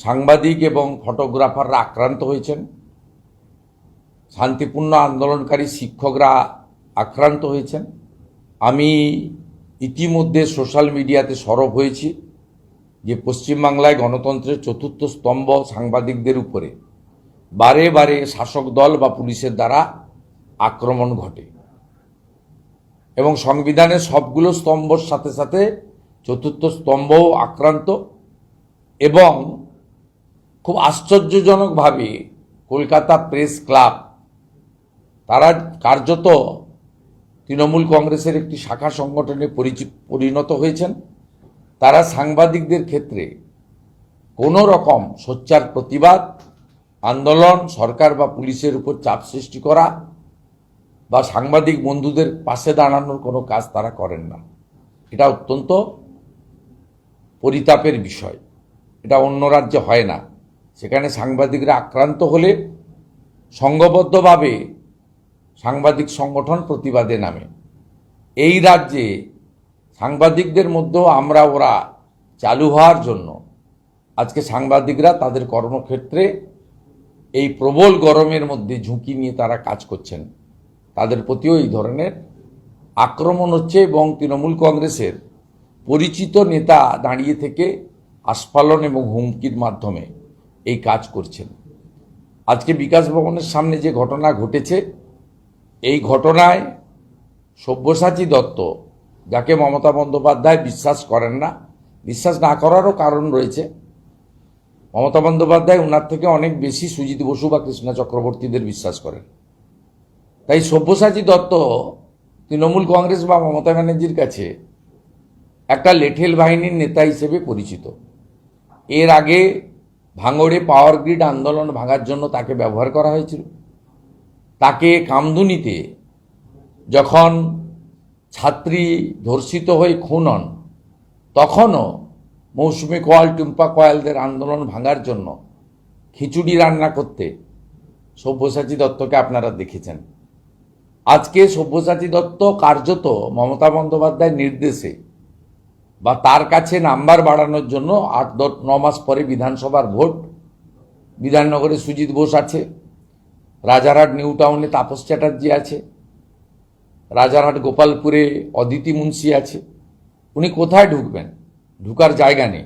সাংবাদিক এবং ফটোগ্রাফাররা আক্রান্ত হয়েছেন। শান্তিপূর্ণ আন্দোলনকারী শিক্ষকরা আক্রান্ত হয়েছেন। আমি ইতিমধ্যে সোশ্যাল মিডিয়াতে সরব হয়েছি যে পশ্চিমবাংলায় গণতন্ত্রের চতুর্থ স্তম্ভ সাংবাদিকদের উপরে বারে বারে শাসক দল বা পুলিশের দ্বারা আক্রমণ ঘটে এবং সংবিধানের সবগুলো স্তম্ভর সাথে সাথে চতুর্থ স্তম্ভও আক্রান্ত এবং খুব আশ্চর্যজনকভাবে কলকাতা প্রেস ক্লাব, তারা কার্যত তৃণমূল কংগ্রেসের একটি শাখা সংগঠনে পরিণত হয়েছেন। তারা সাংবাদিকদের ক্ষেত্রে কোনো রকম সোচ্চার প্রতিবাদ, আন্দোলন, সরকার বা পুলিশের উপর চাপ সৃষ্টি করা বা সাংবাদিক বন্ধুদের পাশে দাঁড়ানোর কোনো কাজ তারা করেন না। এটা অত্যন্ত পরিতাপের বিষয়। এটা অন্য রাজ্যে হয় না। সেখানে সাংবাদিকরা আক্রান্ত হলে সংঘবদ্ধভাবে সাংবাদিক সংগঠন প্রতিবাদে নামে। এই রাজ্যে সাংবাদিকদের মধ্যেও আমরা ওরা চালু হওয়ার জন্য। আজকে সাংবাদিকরা তাদের কর্মক্ষেত্রে এই প্রবল গরমের মধ্যে ঝুঁকি নিয়ে তারা কাজ করছেন। তাদের প্রতিও এই ধরনের আক্রমণ হচ্ছে এবং তৃণমূল কংগ্রেসের পরিচিত নেতা দাঁড়িয়ে থেকে আস্ফালন এবং হুমকির মাধ্যমে এই কাজ করছেন। আজকে বিকাশ ভবনের সামনে যে ঘটনা ঘটেছে, এই ঘটনায় সব্যসাচী দত্ত, যাকে মমতা বন্দ্যোপাধ্যায় বিশ্বাস করেন না, বিশ্বাস না করারও কারণ রয়েছে। মমতা বন্দ্যোপাধ্যায় ওনার থেকে অনেক বেশি সুজিত বসু বা কৃষ্ণা চক্রবর্তীদের বিশ্বাস করেন। তাই সব্যসাচী দত্ত তৃণমূল কংগ্রেস বা মমতা ব্যানার্জির কাছে একটা লেঠেল বাহিনীর নেতা হিসেবে পরিচিত। এর আগে ভাঙড়ে পাওয়ার গ্রিড আন্দোলন ভাঙার জন্য তাকে ব্যবহার করা হয়েছিল। তাকে কামদুনিতে যখন ছাত্রী ধর্ষিত হয়ে খুন হন, তখনও মৌসুমি কোয়াল টুম্পা কোয়ালদের আন্দোলন ভাঙার জন্য খিচুড়ি রান্না করতে সব্যসাচী দত্তকে আপনারা দেখেছেন। আজকে সব্যসাচী দত্ত কার্যত মমতা বন্দ্যোপাধ্যায়ের নির্দেশে বা তার কাছে নাম্বার বাড়ানোর জন্য আট দশ ন মাস পরে বিধানসভার ভোট। বিধাননগরে সুজিত বোস আছে, রাজারহাট নিউ টাউনে তাপস চ্যাটার্জি আছে, রাজারহাট গোপালপুরে অদিতি মুন্সি আছে। উনি কোথায় ঢুকবেন? ঢুকার জায়গা নেই।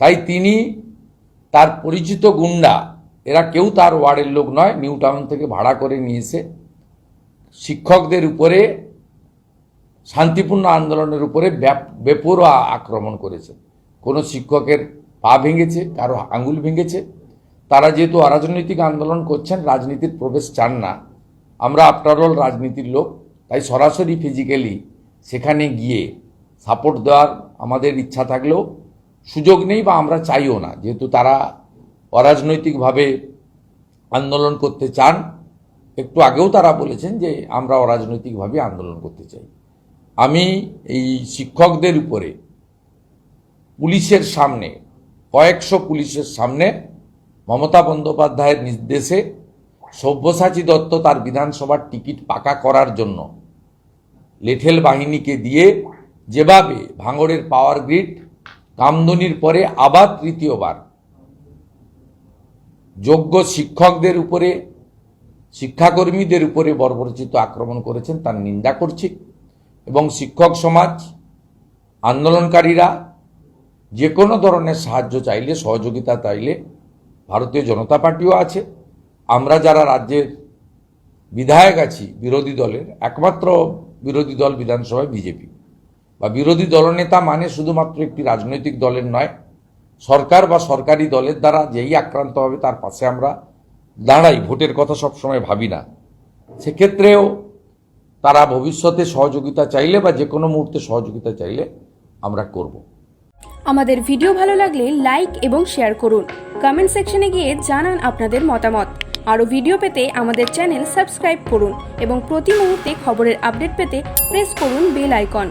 তাই তিনি তার পরিচিত গুন্ডা, এরা কেউ তার ওয়ার্ডের লোক নয়, নিউ টাউন থেকে ভাড়া করে নিয়ে এসে শিক্ষকদের উপরে শান্তিপূর্ণ আন্দোলনের উপরে বেপরোয়া আক্রমণ করেছে। কোনো শিক্ষকের পা ভেঙেছে, কারও আঙুল ভেঙেছে। তারা যেহেতু অরাজনৈতিক আন্দোলন করছেন, রাজনীতির প্রবেশ চান না। আমরা আফটারঅল রাজনীতির লোক, তাই সরাসরি ফিজিক্যালি সেখানে গিয়ে সাপোর্ট দেওয়ার আমাদের ইচ্ছা থাকলেও সুযোগ নেই বা আমরা চাইও না। যেহেতু তারা অরাজনৈতিকভাবে আন্দোলন করতে চান, একটু আগেও তারা বলেছেন যে আমরা অরাজনৈতিকভাবে আন্দোলন করতে চাই। আমি এই শিক্ষকদের উপরে, পুলিশের সামনে, কয়েকশো পুলিশের সামনে মমতা বন্দ্যোপাধ্যায়ের নির্দেশে সব্যসাচী দত্ত তার বিধানসভার টিকিট পাকা করার জন্য লেঠেল বাহিনীকে দিয়ে যেভাবে ভাঙড়ের পাওয়ার গ্রিড কামদুনির পরে আবার তৃতীয়বার যোগ্য শিক্ষকদের উপরে, শিক্ষাকর্মীদের উপরে বর্বরচিত আক্রমণ করেছেন, তার নিন্দা করছি। এবং শিক্ষক সমাজ, আন্দোলনকারীরা যে কোনো ধরনের সাহায্য চাইলে, সহযোগিতা চাইলে ভারতীয় জনতা পার্টিও আছে। আমরা যারা রাজ্যের বিধায়ক আছি, বিরোধী দলের, একমাত্র বিরোধী দল বিধানসভায় বিজেপি। বা বিরোধী দলনেতা মানে শুধুমাত্র একটি রাজনৈতিক দলের নয়, সরকার বা সরকারি দলের দ্বারা যেই আক্রান্ত হবে তার পাশে আমরা দাঁড়াই, ভোটের কথা সবসময় ভাবি না। সেক্ষেত্রেও তারা ভবিষ্যতে সহযোগিতা চাইলে বা যে কোনো মুহূর্তে সহযোগিতা চাইলে আমরা করব। আমাদের ভিডিও ভালো লাগলে লাইক এবং শেয়ার করুন। কমেন্ট সেকশনে গিয়ে জানান আপনাদের মতামত। আরও ভিডিও পেতে আমাদের চ্যানেল সাবস্ক্রাইব করুন এবং প্রতি মুহূর্তে খবরের আপডেট পেতে প্রেস করুন বেল আইকন।